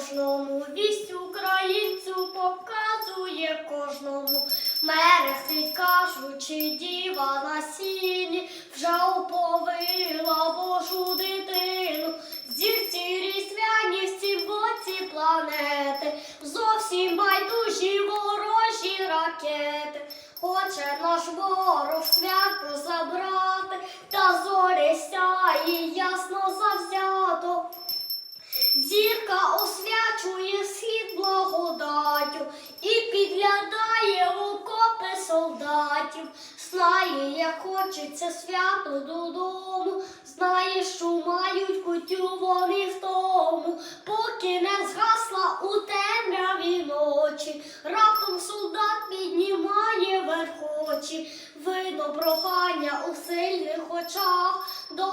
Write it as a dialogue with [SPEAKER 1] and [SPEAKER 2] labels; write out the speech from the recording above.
[SPEAKER 1] кожному вість українцю показує кожному мерехтить, кажучи, діва на сіні, вже оповила Божу дитину, зірці різдвяні всі боці планети, зовсім байдужі ворожі ракети, хоче наш ворог святку забрати, та зорі сяє ясно завзято. Зірка освітлює освячує схід благодаттю і підглядає окопи солдатів. Знає, як хочеться свято додому, знає, що мають кутю вони в тому, поки не згасла у темряві ночі. Раптом солдат піднімає верх очі, видно прохання у сильних очах до